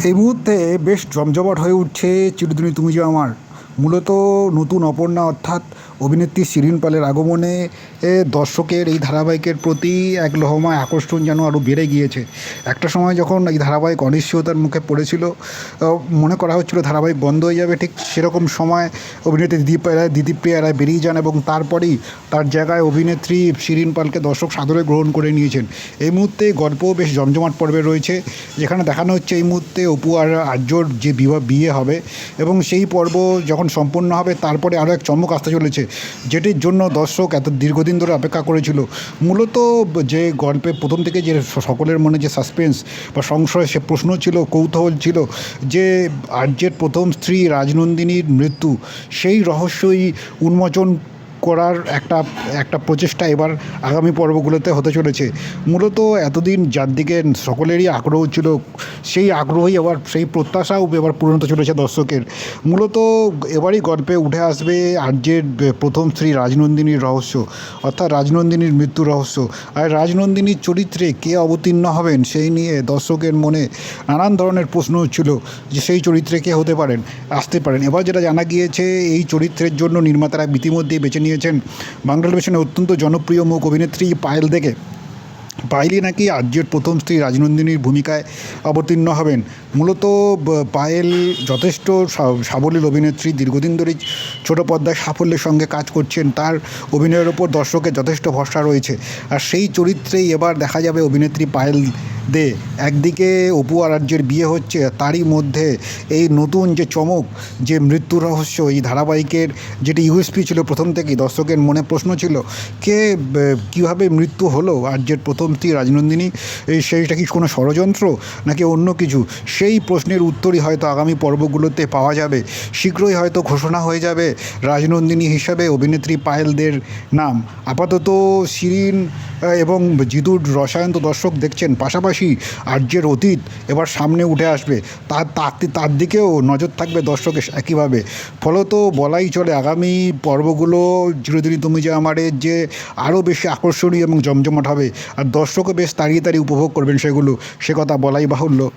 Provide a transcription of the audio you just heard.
এই মুহূর্তে বেশ জমজমাট হয়ে উঠছে চিরদিনই তুমি যে আমার মূলত নতুন অপর্ণা অর্থাৎ অভিনেত্রী শিরিন পালের আগমনে দর্শকের এই ধারাবাহিকের প্রতি এক লহমায় আকর্ষণ যেন আরও বেড়ে গিয়েছে। একটা সময় যখন এই ধারাবাহিক অনিশ্চয়তার মুখে পড়েছিল মনে করা হচ্ছিল ধারাবাহিক বন্ধ হয়ে যাবে, ঠিক সেরকম সময় অভিনেত্রী দিদীপ রায় দিদিপ্রিয়া রায় বেরিয়ে যান এবং তারপরেই তার জায়গায় অভিনেত্রী শিরিন পালকে দর্শক সাদরে গ্রহণ করে নিয়েছেন। এই মুহূর্তে গল্পও বেশ জমজমাট পর্বে রয়েছে, যেখানে দেখানো হচ্ছে এই মুহূর্তে অপু আর আর্যর যে বিবাহ, বিয়ে হবে এবং সেই পর্ব যখন সম্পূর্ণ হবে, তারপরে আরও এক চমক আসতে চলেছে, যেটির জন্য দর্শক এত দীর্ঘদিন ধরে অপেক্ষা করেছিল। মূলত যে গল্পে প্রথম থেকে যে সকলের মনে যে সাসপেন্স বা সংশয়, সে প্রশ্ন ছিল, কৌতূহল ছিল যে আর্যের প্রথম স্ত্রী রাজনন্দিনীর মৃত্যু, সেই রহস্যই উন্মোচন করার একটা একটা প্রচেষ্টা এবার আগামী পর্বগুলোতে হতে চলেছে। মূলত এতদিন যার দিকে সকলেরই আগ্রহ ছিল, সেই আগ্রহই আবার, সেই প্রত্যাশাও এবার পূরণ হতে চলেছে দর্শকের। মূলত এবারই গল্পে উঠে আসবে আর্যের প্রথম স্ত্রী রাজনন্দিনীর রহস্য, অর্থাৎ রাজনন্দিনীর মৃত্যু রহস্য। আর রাজনন্দিনীর চরিত্রে কে অবতীর্ণ হবেন সেই নিয়ে দর্শকের মনে নানান ধরনের প্রশ্ন ছিল যে সেই চরিত্রে কে হতে পারেন, আসতে পারেন। এবার যেটা জানা গিয়েছে, এই চরিত্রের জন্য নির্মাতারা ইতিমধ্যেই বেছে নিয়েছেন বাংলা টেলিভিশনের অত্যন্ত জনপ্রিয় মুখ অভিনেত্রী পায়েল দেখে পায়েলই নাকি আর্যের প্রথম স্ত্রী রাজনন্দিনীর ভূমিকায় অবতীর্ণ হবেন। মূলত পায়েল যথেষ্ট সাবলীল অভিনেত্রী, দীর্ঘদিন ধরেই ছোটো পর্দায় সাফল্যের সঙ্গে কাজ করছেন। তার অভিনয়ের ওপর দর্শকের যথেষ্ট ভরসা রয়েছে। আর সেই চরিত্রেই এবার দেখা যাবে অভিনেত্রী পায়েল দে, একদিকে অপু আর আর্যের বিয়ে হচ্ছে, তারই মধ্যে এই নতুন যে চমক, যে মৃত্যু রহস্য, এই ধারাবাহিকের যেটি ইউএসপি ছিল প্রথম থেকেই, দর্শকের মনে প্রশ্ন ছিল, কে কীভাবে মৃত্যু হলো আর্যের প্রথম স্ত্রী রাজনন্দিনী? সেইটা কি কোনো ষড়যন্ত্র নাকি অন্য কিছু? সেই প্রশ্নের উত্তরই হয়তো আগামী পর্বগুলোতে পাওয়া যাবে। শীঘ্রই হয়তো ঘোষণা হয়ে যাবে রাজনন্দিনী হিসাবে অভিনেত্রী পায়েলদের নাম। আপাতত শিরিন এবং জিদুর রসায়ন তো দর্শক দেখছেন। পাশাপাশি আর্যের অতীত এবার সামনে উঠে আসবে। তার তার তার দিকেও নজর থাকবে দর্শকের একইভাবে। ফলত বলাই চলে আগামী পর্বগুলো, চিরদিনই তুমি যে আমার যে আরও বেশি আকর্ষণীয় এবং জমজমাট হবে, আর দর্শকও বেশ তাড়িয়ে তাড়িয়ে উপভোগ করবেন সেগুলো, সে কথা বলাই বাহুল্য।